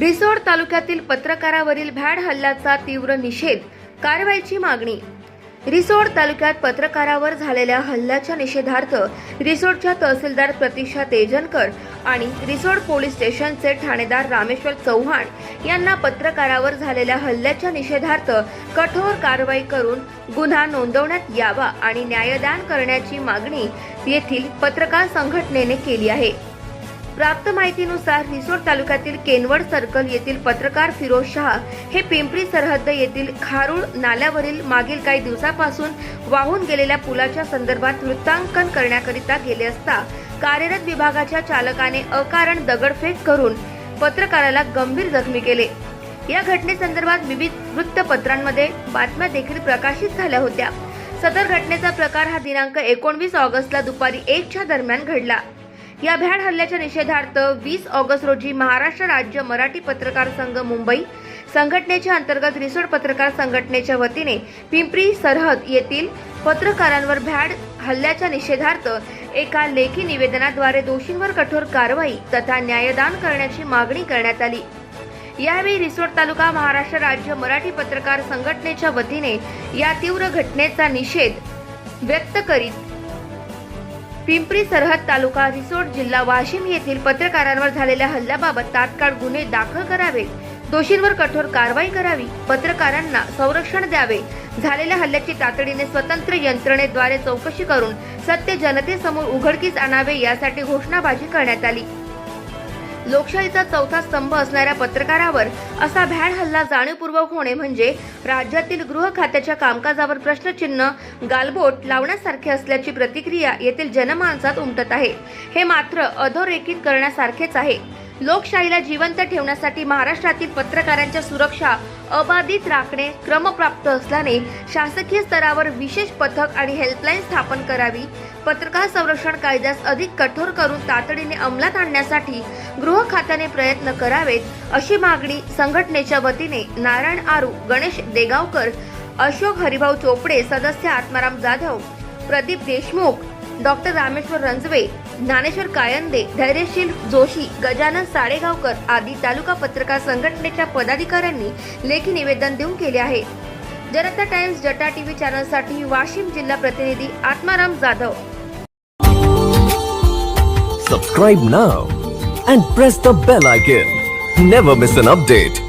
रिसोड तालुक्यातील पत्रकारावरील भ्याड हल्ल्याचा तीव्र निषेध कारवाईची मागणी. रिसोड तालुक्यात पत्रकारावर झालेल्या हल्ल्याच्या निषेधार्थ रिसोडच्या तहसीलदार प्रतीक्षा तेजनकर आणि रिसोड पोलीस स्टेशनचे ठाणेदार रामेश्वर चव्हाण यांना पत्रकारावर झालेल्या हल्ल्याच्या निषेधार्थ कठोर कारवाई करून गुन्हा नोंदवण्यात यावा आणि न्यायदान करण्याची मागणी येथील पत्रकार संघटनेने केली आहे. प्राप्त माहितीनुसार रिसोड तालुक्यातील केनवड सर्कल येथील पत्रकार फिरोज शहा हे पिंपरी सरहद्द येथील खारुळ नाल्यावरील मागील काही दिवसापासून वाहून गेलेल्या पुलाच्या संदर्भात वृत्तांकन करण्याकरिता गेले असता कार्यरत विभागाच्या चालकाने अकारण दगडफेक करून पत्रकाराला गंभीर जखमी केले. या घटनेसंदर्भात विविध वृत्तपत्रांमध्ये बातम्या देखील प्रकाशित झाल्या होत्या. सदर घटनेचा प्रकार हा दिनांक एकोणवीस ऑगस्टला दुपारी एकच्या दरम्यान घडला. या भ्याड हल्ल्याच्या निषेधार्थ वीस ऑगस्ट रोजी महाराष्ट्र राज्य मराठी पत्रकार संघ मुंबई संघटनेच्या अंतर्गत रिसोड पत्रकार संघटनेच्या वतीने पिंपरी सरहद येथील पत्रकारांवर भ्याड हल्ल्याच्या निषेधार्थ एका लेखी निवेदनाद्वारे दोषींवर कठोर कारवाई तथा न्यायदान करण्याची मागणी करण्यात आली. यावेळी रिसोड तालुका महाराष्ट्र राज्य मराठी पत्रकार संघटनेच्या वतीने या तीव्र घटनेचा निषेध व्यक्त करीत पिंपरी सरहद तालुका रिसोड जिल्हा वाशिम येथील पत्रकारांवर झालेल्या हल्ल्याबाबत तात्काळ गुन्हे दाखल करावेत दोषींवर कठोर कारवाई करावी. पत्रकारांना संरक्षण द्यावे. झालेल्या हल्ल्याची तातडीने स्वतंत्र यंत्रणेद्वारे चौकशी करून सत्य जनतेसमोर उघडकीस आणावे यासाठी घोषणाबाजी करण्यात आली. लोकशाहीचा चौथा स्तंभ असणाऱ्या पत्रकारावर असा भ्याड हल्ला जाणीवपूर्वक होणे म्हणजे राज्यातील गृह खात्याच्या कामकाजावर प्रश्नचिन्ह गालबोट लावण्यासारखे असल्याची प्रतिक्रिया येथील जनमानसात उमटत आहे. हे मात्र अधोरेखित करण्यासारखेच आहे. लोकशाहीला जिवंत ठेवण्यासाठी महाराष्ट्रातील पत्रकारांच्या सुरक्षा अबाधित राखणे क्रमप्राप्त असल्याने शासकीय स्तरावर विशेष पथक आणि हेल्पलाईन स्थापन करावी पत्रकार संरक्षण कायद्यास अधिक कठोर करून तातडीने अंमलात आणण्यासाठी गृह खात्याने प्रयत्न करावेत अशी मागणी संघटनेच्या वतीने नारायण आरू गणेश देगावकर अशोक हरिभाऊ चोपडे सदस्य आत्माराम जाधव प्रदीप देशमुख डॉक्टर रामेश्वर रंजवे ज्ञानेश्वर कायंदे धैर्यशील जोशी गजानन साडेगावकर आदी तालुका पत्रकार संघटनेच्या पदाधिकाऱ्यांनी लेखी निवेदन देऊन केले आहे. जनता टाइम्स जटा टीव्ही चॅनलसाठी वाशिम जिल्हा प्रतिनिधी Atmaram Jadhav. Subscribe now and press the bell icon never miss an update